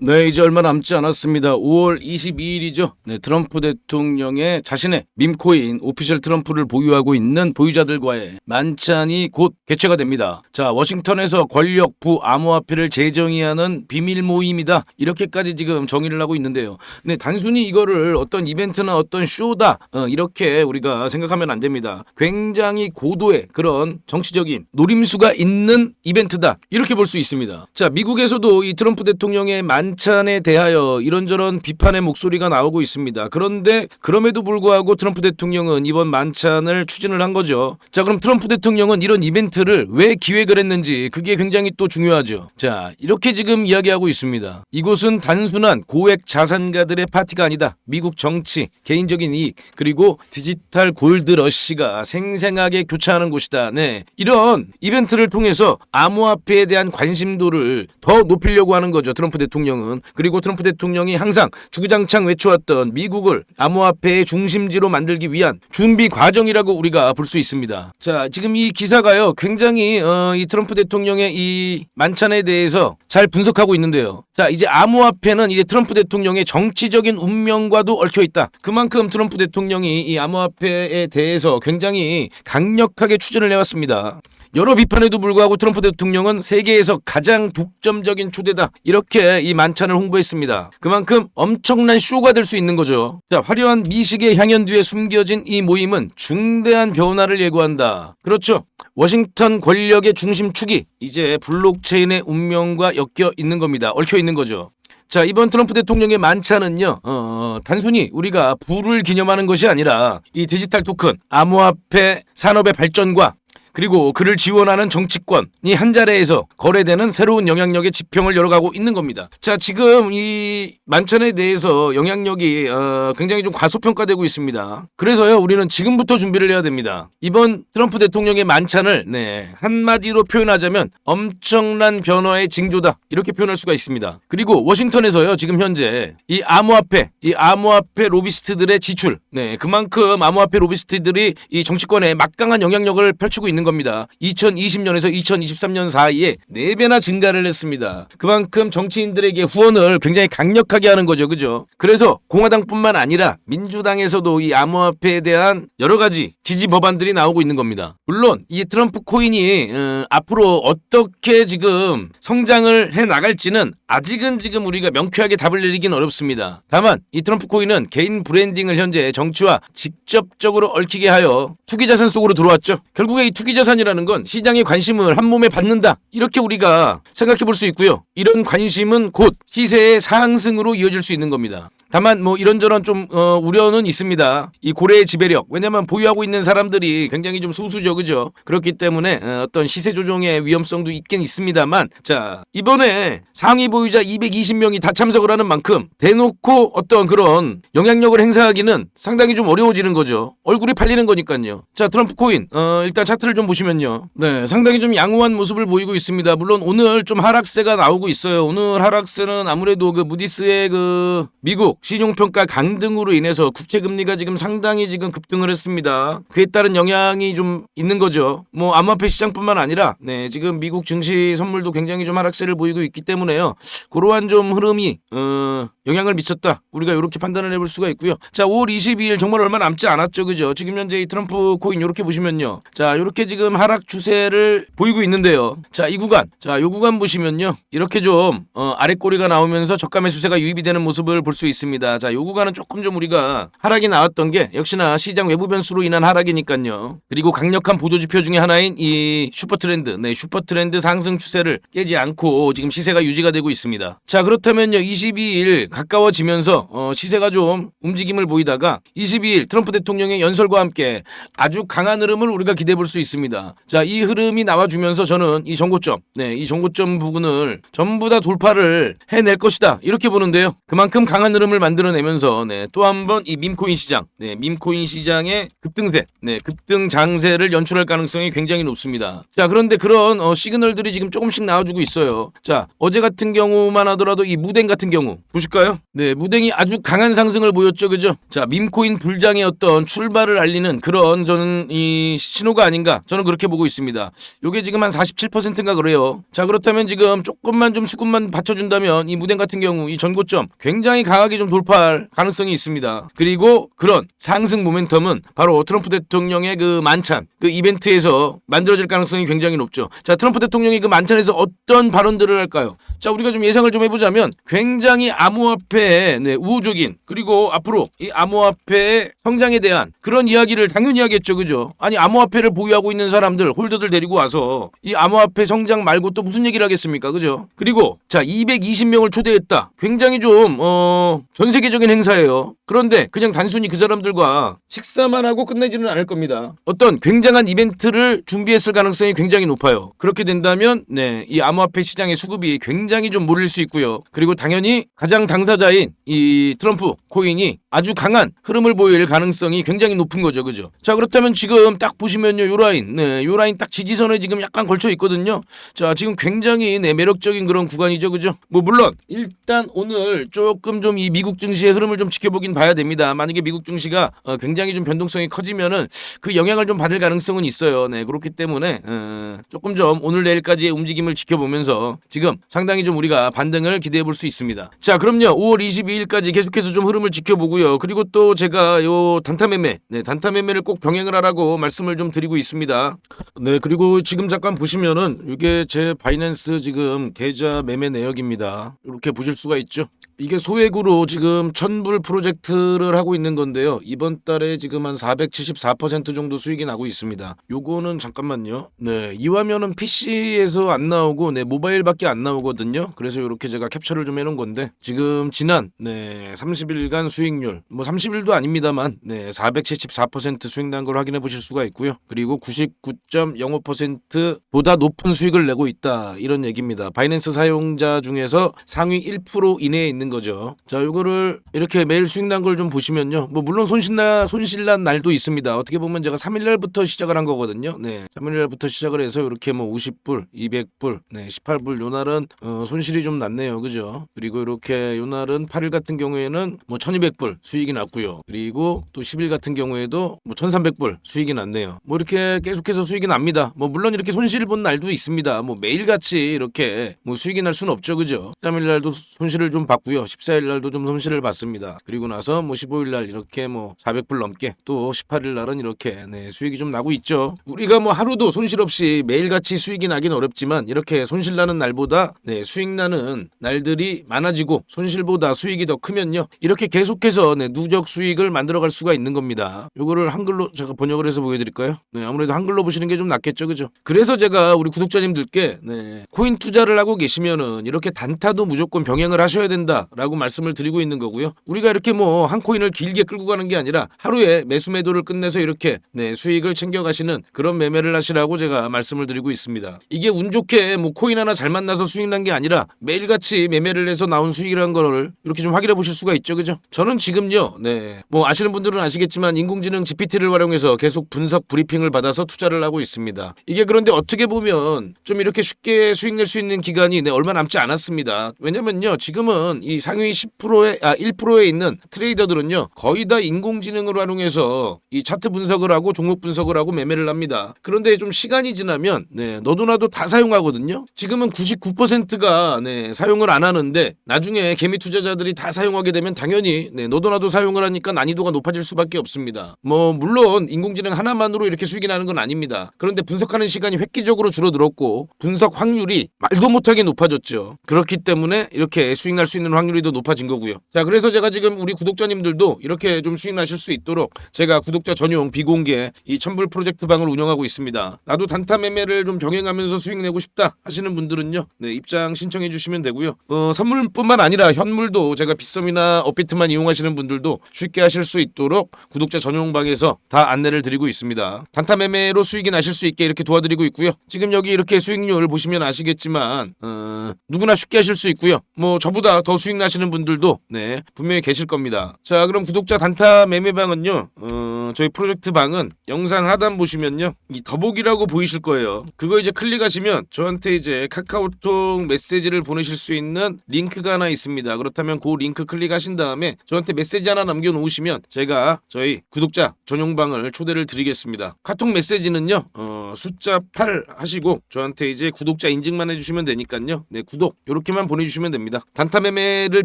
네, 이제 얼마 남지 않았습니다. 5월 22일이죠. 네, 트럼프 대통령의 자신의 밈코인 오피셜 트럼프를 보유하고 있는 보유자들과의 만찬이 곧 개최가 됩니다. 자, 워싱턴에서 권력 부 암호화폐를 재정의하는 비밀 모임이다. 이렇게까지 지금 정의를 하고 있는데요. 네, 단순히 이거를 어떤 이벤트나 어떤 쇼다 어, 이렇게 우리가 생각하면 안 됩니다. 굉장히 고도의 그런 정치적인 노림수가 있는 이벤트다. 이렇게 볼 수 있습니다. 자, 미국에서도 이 트럼프 대통령의 만 찬에 대하여 이런저런 비판의 목소리가 나오고 있습니다. 그런데 그럼에도 불구하고 트럼프 대통령은 이번 만찬을 추진을 한 거죠. 자, 그럼 트럼프 대통령은 이런 이벤트를 왜 기획을 했는지 그게 굉장히 또 중요하죠. 자, 이렇게 지금 이야기하고 있습니다. 이곳은 단순한 고액 자산가들의 파티가 아니다. 미국 정치, 개인적인 이익, 그리고 디지털 골드 러시가 생생하게 교차하는 곳이다. 네. 이런 이벤트를 통해서 암호화폐에 대한 관심도를 더 높이려고 하는 거죠. 트럼프 대통령은. 그리고 트럼프 대통령이 항상 주구장창 외쳐왔던 미국을 암호화폐의 중심지로 만들기 위한 준비 과정이라고 우리가 볼 수 있습니다. 자, 지금 이 기사가요. 굉장히 어, 이 트럼프 대통령의 이 만찬에 대해서 잘 분석하고 있는데요. 자, 이제 암호화폐는 이제 트럼프 대통령의 정치적인 운명과도 얽혀 있다. 그만큼 트럼프 대통령이 이 암호화폐에 대해서 굉장히 강력하게 추진을 해왔습니다. 여러 비판에도 불구하고 트럼프 대통령은 세계에서 가장 독점적인 초대다. 이렇게 이 만찬을 홍보했습니다. 그만큼 엄청난 쇼가 될 수 있는 거죠. 자, 화려한 미식의 향연 뒤에 숨겨진 이 모임은 중대한 변화를 예고한다. 그렇죠. 워싱턴 권력의 중심축이 이제 블록체인의 운명과 엮여 있는 겁니다. 얽혀 있는 거죠. 자, 이번 트럼프 대통령의 만찬은요, 어, 단순히 우리가 부를 기념하는 것이 아니라 이 디지털 토큰, 암호화폐 산업의 발전과 그리고 그를 지원하는 정치권이 한 자리에서 거래되는 새로운 영향력의 지평을 열어가고 있는 겁니다. 자, 지금 이 만찬에 대해서 영향력이 어, 굉장히 좀 과소평가되고 있습니다. 그래서요, 우리는 지금부터 준비를 해야 됩니다. 이번 트럼프 대통령의 만찬을 네, 한마디로 표현하자면 엄청난 변화의 징조다. 이렇게 표현할 수가 있습니다. 그리고 워싱턴에서요, 지금 현재 이 암호화폐, 이 암호화폐 로비스트들의 지출, 네, 그만큼 암호화폐 로비스트들이 이 정치권에 막강한 영향력을 펼치고 있는 겁니다. 2020년에서 2023년 사이에 4배나 증가를 했습니다. 그만큼 정치인들에게 후원을 굉장히 강력하게 하는 거죠. 그죠? 그래서 공화당뿐만 아니라 민주당에서도 이 암호화폐에 대한 여러 가지 지지 법안들이 나오고 있는 겁니다. 물론 이 트럼프 코인이 어, 앞으로 어떻게 지금 성장을 해 나갈지는 아직은 지금 우리가 명쾌하게 답을 내리긴 어렵습니다. 다만 이 트럼프 코인은 개인 브랜딩을 현재 정치와 직접적으로 얽히게 하여 투기 자산 속으로 들어왔죠. 결국에 이 투기 자산이라는 건 시장의 관심을 한 몸에 받는다. 이렇게 우리가 생각해 볼 수 있고요. 이런 관심은 곧 시세의 상승으로 이어질 수 있는 겁니다. 다만 뭐 이런저런 좀 어, 우려는 있습니다. 이 고래의 지배력. 왜냐면 보유하고 있는 사람들이 굉장히 좀 소수죠. 그죠? 그렇기 때문에 어, 어떤 시세 조정의 위험성도 있긴 있습니다만 자, 이번에 상위 보유자 220명이 다 참석을 하는 만큼 대놓고 어떤 그런 영향력을 행사하기는 상당히 좀 어려워지는 거죠. 얼굴이 팔리는 거니까요. 자, 트럼프 코인. 어, 일단 차트를 좀 보시면요. 네, 상당히 좀 양호한 모습을 보이고 있습니다. 물론 오늘 좀 하락세가 나오고 있어요. 오늘 하락세는 아무래도 그 무디스의 그 미국 신용평가 강등으로 인해서 국채 금리가 지금 상당히 지금 급등을 했습니다. 그에 따른 영향이 좀 있는 거죠. 뭐 암호화폐 시장뿐만 아니라 네, 지금 미국 증시 선물도 굉장히 좀 하락세를 보이고 있기 때문에요. 그러한 좀 흐름이 어, 영향을 미쳤다. 우리가 이렇게 판단을 해볼 수가 있고요. 자, 5월 22일 정말 얼마 남지 않았죠. 그죠? 지금 현재 이 트럼프 코인 이렇게 보시면요. 자, 이렇게 지금 하락 추세를 보이고 있는데요. 자, 이 구간. 자, 이 구간 보시면요. 이렇게 좀 어, 아래 꼬리가 나오면서 저가 매수세가 유입이 되는 모습을 볼 수 있습니다. 자, 이 구간은 조금 좀 우리가 하락이 나왔던 게 역시나 시장 외부 변수로 인한 하락이니까요. 그리고 강력한 보조 지표 중에 하나인 이 슈퍼 트렌드. 네, 슈퍼 트렌드 상승 추세를 깨지 않고 지금 시세가 유지가 되고 있습니다. 자, 그렇다면요. 22일 가까워지면서 어, 시세가 좀 움직임을 보이다가 22일 트럼프 대통령의 연설과 함께 아주 강한 흐름을 우리가 기대해 볼 수 있습니다. 자, 이 흐름이 나와주면서 저는 이 정고점, 네, 이 정고점 부분을 전부 다 돌파를 해낼 것이다. 이렇게 보는데요. 그만큼 강한 흐름을 흐름을 만들어내면서 네, 또한 번 이 밈코인 시장, 네, 밈코인 시장의 급등세, 네, 급등 장세를 연출할 가능성이 굉장히 높습니다. 자, 그런데 그런 어, 시그널들이 지금 조금씩 나와주고 있어요. 자, 어제 같은 경우만 하더라도 이 무댕 같은 경우 보실까요? 네, 무댕이 아주 강한 상승을 보였죠, 그죠? 자, 밈코인 불장의 어떤 출발을 알리는 그런 저는 이 신호가 아닌가 저는 그렇게 보고 있습니다. 요게 지금 한 47%인가 그래요. 자, 그렇다면 지금 조금만 좀 수급만 받쳐준다면 이 무댕 같은 경우 이 전고점 굉장히 강하게 좀 돌파할 가능성이 있습니다. 그리고 그런 상승 모멘텀은 바로 트럼프 대통령의 그 만찬 그 이벤트에서 만들어질 가능성이 굉장히 높죠. 자, 트럼프 대통령이 그 만찬에서 어떤 발언들을 할까요? 자, 우리가 좀 예상을 좀 해보자면 굉장히 암호화폐의 네, 우호적인 그리고 앞으로 이 암호화폐의 성장에 대한 그런 이야기를 당연히 하겠죠, 그죠? 아니 암호화폐를 보유하고 있는 사람들 홀더들 데리고 와서 이 암호화폐 성장 말고 또 무슨 얘기를 하겠습니까, 그죠? 그리고 자, 220명을 초대했다. 굉장히 좀 어, 전 세계적인 행사예요. 그런데 그냥 단순히 그 사람들과 식사만 하고 끝내지는 않을 겁니다. 어떤 굉장한 이벤트를 준비했을 가능성이 굉장히 높아요. 그렇게 된다면 네, 이 암호화폐 시장의 수급이 굉장히 좀 몰릴 수 있고요. 그리고 당연히 가장 당사자인 이 트럼프 코인이 아주 강한 흐름을 보일 가능성이 굉장히 높은 거죠. 그죠? 자, 그렇다면 지금 딱 보시면요. 요 라인. 네, 요 라인 딱 지지선에 지금 약간 걸쳐 있거든요. 자, 지금 굉장히 네, 매력적인 그런 구간이죠. 그죠? 뭐 물론 일단 오늘 조금 좀 이 미국 증시의 흐름을 좀 지켜보긴 봐야 됩니다. 만약에 미국 증시가 어, 굉장히 좀 변동성이 커지면은 그 영향을 좀 받을 가능성은 있어요. 네, 그렇기 때문에 어, 조금 좀 오늘 내일까지의 움직임을 지켜보면서 지금 상당히 좀 우리가 반등을 기대해 볼 수 있습니다. 자, 그럼요. 5월 22일까지 계속해서 좀 흐름을 지켜보고요. 그리고 또 제가 요 단타 매매, 네, 단타 매매를 꼭 병행을 하라고 말씀을 좀 드리고 있습니다. 네, 그리고 지금 잠깐 보시면은 이게 제 바이낸스 지금 계좌 매매 내역입니다. 이렇게 보실 수가 있죠. 이게 소액으로 지금 천불 프로젝트를 하고 있는 건데요. 이번 달에 지금 한 474% 정도 수익이 나고 있습니다. 요거는 잠깐만요. 네, 이 화면은 PC에서 안 나오고 네, 모바일밖에 안 나오거든요. 그래서 이렇게 제가 캡처를 좀 해놓은 건데 지금 지난 네, 30일간 수익률 뭐 30일도 아닙니다만 네, 474% 수익 난 걸 확인해 보실 수가 있고요. 그리고 99.05%보다 높은 수익을 내고 있다 이런 얘기입니다. 바이낸스 사용자 중에서 상위 1% 이내에 있는 거죠. 자, 요거 를 이렇게 매일 수익 난 걸 좀 보시면요. 뭐 물론 손실나 손실난 날도 있습니다. 어떻게 보면 제가 3일 날부터 시작을 한 거거든요. 네. 3일 날부터 시작을 해서 이렇게 뭐 50불, 200불, 네, 18불 요 날은 어, 손실이 좀 났네요. 그죠? 그리고 이렇게 요 날은 8일 같은 경우에는 뭐 1200불 수익이 났고요. 그리고 또 10일 같은 경우에도 뭐 1300불 수익이 났네요. 뭐 이렇게 계속해서 수익이 납니다. 뭐 물론 이렇게 손실 본 날도 있습니다. 뭐 매일같이 이렇게 뭐 수익이 날 수는 없죠. 그죠? 13일 날도 손실을 좀 봤고요. 14일 날도 좀 손실을 봤습니다. 그리고 나서 뭐 15일 날 이렇게 뭐 400불 넘게 또 18일 날은 이렇게 네, 수익이 좀 나고 있죠. 우리가 뭐 하루도 손실 없이 매일같이 수익이 나긴 어렵지만 이렇게 손실 나는 날보다 네, 수익 나는 날들이 많아지고 손실보다 수익이 더 크면요. 이렇게 계속해서 네, 누적 수익을 만들어 갈 수가 있는 겁니다. 요거를 한글로 제가 번역을 해서 보여 드릴까요? 네, 아무래도 한글로 보시는 게 좀 낫겠죠, 그죠? 그래서 제가 우리 구독자님들께 네, 코인 투자를 하고 계시면은 이렇게 단타도 무조건 병행을 하셔야 된다라고 말씀을 드리고 있는 거고요. 우리가 이렇게 뭐 한 코인을 길게 끌고 가는 게 아니라 하루에 매수 매도를 끝내서 이렇게 네, 수익을 챙겨 가시는 그런 매매를 하시라고 제가 말씀을 드리고 있습니다. 이게 운 좋게 뭐 코인 하나 잘 만나서 수익 난 게 아니라 매일같이 매매를 해서 나온 수익이라는 거를 이렇게 좀 확인해 보실 수가 있죠, 그죠? 저는 지금요, 네, 뭐 아시는 분들은 아시겠지만 인공지능 GPT를 활용해서 계속 분석 브리핑을 받아서 투자를 하고 있습니다. 이게 그런데 어떻게 보면 좀 이렇게 쉽게 수익 낼 수 있는 기간이 네, 얼마 남지 않았습니다. 왜냐면요, 지금은 이 상위 10%에 아 1%에 있는 트레이더들은요, 거의 다 인공지능을 활용해서 이 차트 분석을 하고 종목 분석을 하고 매매를 합니다. 그런데 좀 시간이 지나면 네, 너도 나도 다 사용하거든요. 지금은 99%가 네, 사용을 안 하는데 나중에 개미 투자자들이 다 사용하게 되면 당연히 네, 너도 나도 사용을 하니까 난이도가 높아질 수밖에 없습니다. 뭐 물론 인공지능 하나만으로 이렇게 수익이 나는 건 아닙니다. 그런데 분석하는 시간이 획기적으로 줄어들었고 분석 확률이 말도 못하게 높아졌죠. 그렇기 때문에 이렇게 수익 날 수 있는 확률이 더 높아진 거고요. 자, 그래서 제가 지금 우리 구독자님들도 이렇게 좀 수익 나실 수 있도록 제가 구독자 전용 비공개 이 천불 프로젝트 방을 운영하고 있습니다. 나도 단타 매매를 좀 병행하면서 수익 내고 싶다 하시는 분들은요. 네, 입장 신청해 주시면 되고요. 어, 선물뿐만 아니라 현물도 제가 빗썸이나 업비트만 이용하시는 분들도 쉽게 하실 수 있도록 구독자 전용 방에서 다 안내를 드리고 있습니다. 단타 매매로 수익이 나실 수 있게 이렇게 도와드리고 있고요. 지금 여기 이렇게 수익률 보시면 아시겠지만 어, 누구나 쉽게 하실 수 있고요. 뭐 저보다 더 수익 나시는 분들도 네 분명히 계실 겁니다. 자 그럼 구독자 단타 매매방은요. 어, 저희 프로젝트 방은 영상 하단 보시면요 이 더보기라고 보이실 거예요. 그거 이제 클릭하시면 저한테 이제 카카오톡 메시지를 보내실 수 있는 링크가 하나 있습니다. 그렇다면 그 링크 클릭하신 다음에 저한테 메시지 하나 남겨놓으시면 제가 저희 구독자 전용방을 초대를 드리겠습니다. 카톡 메시지는요 어, 숫자 8 하시고 저한테 이제 구독자 인증만 해주시면 되니까요. 네 구독 이렇게만 보내주시면 됩니다. 단타 매매를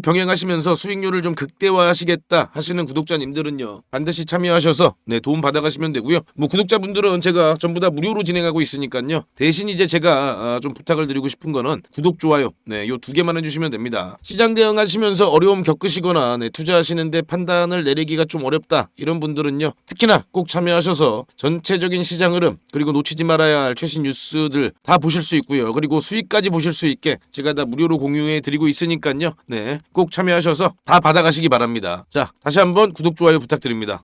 병행하시면 서 수익률을 좀 극대화하시겠다 하시는 구독자님들은요 반드시 참여하셔서 네 도움 받아가시면 되고요. 뭐 구독자분들은 제가 전부 다 무료로 진행하고 있으니까요. 대신 이제 제가 아, 좀 부탁을 드리고 싶은 거는 구독 좋아요 네요 두 개만 해주시면 됩니다. 시장 대응하시면서 어려움 겪으시거나 네, 투자하시는데 판단을 내리기가 좀 어렵다 이런 분들은요 특히나 꼭 참여하셔서 전체적인 시장 흐름 그리고 놓치지 말아야 할 최신 뉴스들 다 보실 수 있고요. 그리고 수익까지 보실 수 있게 제가 다 무료로 공유해 드리고 있으니까요. 네, 꼭 참여하셔서 다 받아가시기 바랍니다. 자, 다시 한번 구독 좋아요 부탁드립니다.